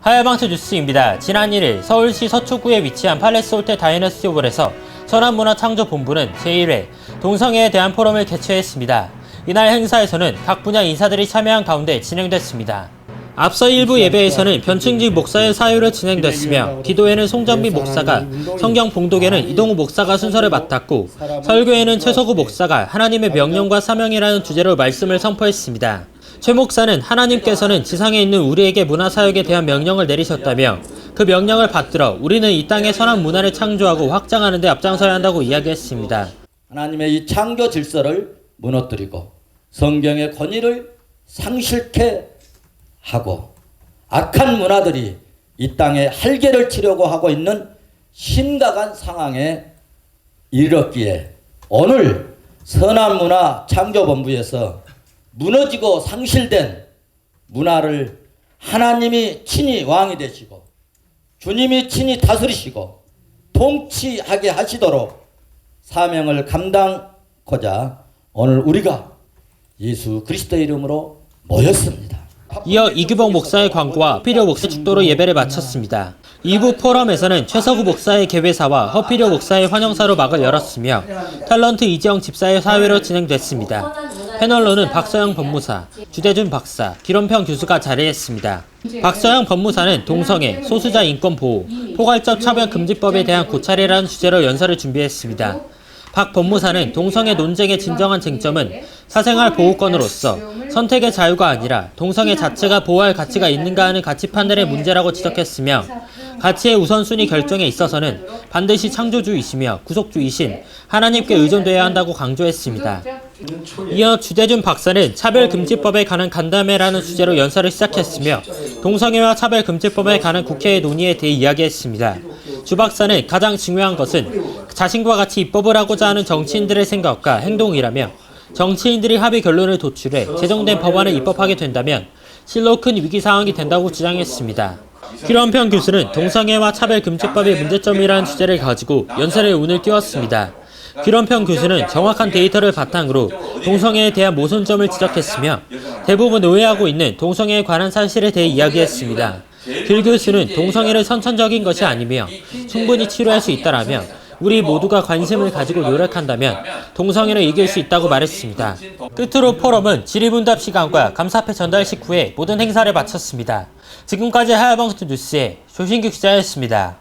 하야방트 뉴스입니다. 지난 1일 서울시 서초구에 위치한 팔레스 호텔 다이너스 호텔에서 선한문화창조본부는 제1회 동성애에 대한 포럼을 개최했습니다. 이날 행사에서는 각 분야 인사들이 참여한 가운데 진행됐습니다. 앞서 일부 예배에서는 변층직 목사의 사유로 진행됐으며 기도회는 송정빈 목사가 성경 봉독에는 이동우 목사가 순서를 맡았고 설교에는 최석우 목사가 하나님의 명령과 사명이라는 주제로 말씀을 선포했습니다. 최 목사는 하나님께서는 지상에 있는 우리에게 문화 사역에 대한 명령을 내리셨다며 그 명령을 받들어 우리는 이 땅에 선한 문화를 창조하고 확장하는 데 앞장서야 한다고 이야기했습니다. 하나님의 이 창조 질서를 무너뜨리고 성경의 권위를 상실케 하고 악한 문화들이 이 땅에 할개를 치려고 하고 있는 심각한 상황에 이르렀기에 오늘 선한 문화 창조 본부에서 무너지고 상실된 문화를 하나님이 친히 왕이 되시고 주님이 친히 다스리시고 통치하게 하시도록 사명을 감당하고자 오늘 우리가 예수 그리스도의 이름으로 모였습니다. 이어 이규봉 목사의 광고와 필요 목사 축도로 예배를 마쳤습니다. 2부 포럼에서는 최서구 목사의 개회사와 허필요 목사의 환영사로 막을 열었으며 탤런트 이지영 집사의 사회로 진행됐습니다. 패널로는 박서영 법무사, 주대준 박사, 기론평 교수가 자리했습니다. 박서영 법무사는 동성애, 소수자 인권 보호, 포괄적 차별 금지법에 대한 고찰이라는 주제로 연설을 준비했습니다. 박 법무사는 동성애 논쟁의 진정한 쟁점은 사생활 보호권으로서 선택의 자유가 아니라 동성애 자체가 보호할 가치가 있는가 하는 가치 판단의 문제라고 지적했으며 가치의 우선순위 결정에 있어서는 반드시 창조주의시며 구속주의신 하나님께 의존되어야 한다고 강조했습니다. 이어 주대준 박사는 차별금지법에 관한 간담회라는 주제로 연설을 시작했으며 동성애와 차별금지법에 관한 국회의 논의에 대해 이야기했습니다. 주 박사는 가장 중요한 것은 자신과 같이 입법을 하고자 하는 정치인들의 생각과 행동이라며 정치인들이 합의 결론을 도출해 제정된 법안을 입법하게 된다면 실로 큰 위기 상황이 된다고 주장했습니다. 기런평 교수는 동성애와 차별금지법의 문제점이라는 주제를 가지고 연설에 운을 띄웠습니다. 기런평 교수는 정확한 데이터를 바탕으로 동성애에 대한 모순점을 지적했으며 대부분 오해하고 있는 동성애에 관한 사실에 대해 이야기했습니다. 길 교수는 동성애를 선천적인 것이 아니며 충분히 치료할 수 있다라며 우리 모두가 관심을 가지고 노력한다면 동성애를 이길 수 있다고 말했습니다. 끝으로 포럼은 질의응답 시간과 감사패 전달 식 후에 모든 행사를 마쳤습니다. 지금까지 하야방스 뉴스의 조신규 기자였습니다.